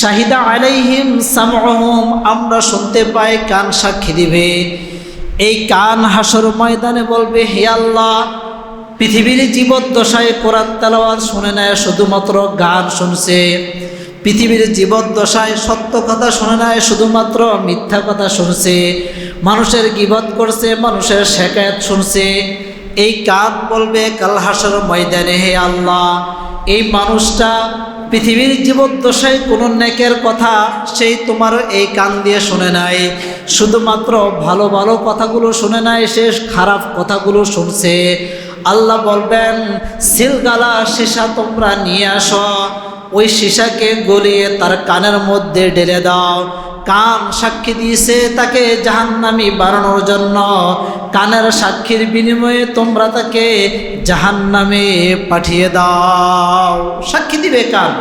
শাহিদা আলাইহিম সামহুম আমরা শুনতে পাই কান সাক্ষী দিবে। এই কান হাসর ময়দানে বলবে, হে আল্লাহ, পৃথিবীর জীবদ্দশায় কোরআন তেলাওয়াত শুনে নেয়, শুধুমাত্র গান শুনছে। পৃথিবীর জীবদ্দশায় সত্য কথা শুনে নেয়, শুধুমাত্র মিথ্যা কথা শুনছে। মানুষের গিবত করছে, মানুষের শেখায়ত শুনছে। এই কান বলবে, কাল হাসর ময়দানে, হে আল্লাহ, এই মানুষটা পৃথিবীর জীবদ্দশায় কোনো নেকের কথা সেই তোমার এই কান দিয়ে শুনে নাই। শুধুমাত্র ভালো ভালো কথাগুলো শুনে নাই সে খারাপ কথাগুলো শুনছে। আল্লাহ বলবেন, সিলগালা সীসা তোমরা নিয়ে আসো। ওই সীসাকে গলিয়ে তার কানের মধ্যে ঢেলে দাও। কান সাক্ষী দিয়েছে তাকে জাহান্নামি বাড়ানোর জন্য। কানের সাক্ষীর বিনিময়ে তোমরা তাকে জাহান্নামে পাঠিয়ে দাও। সাক্ষী দিবে কান।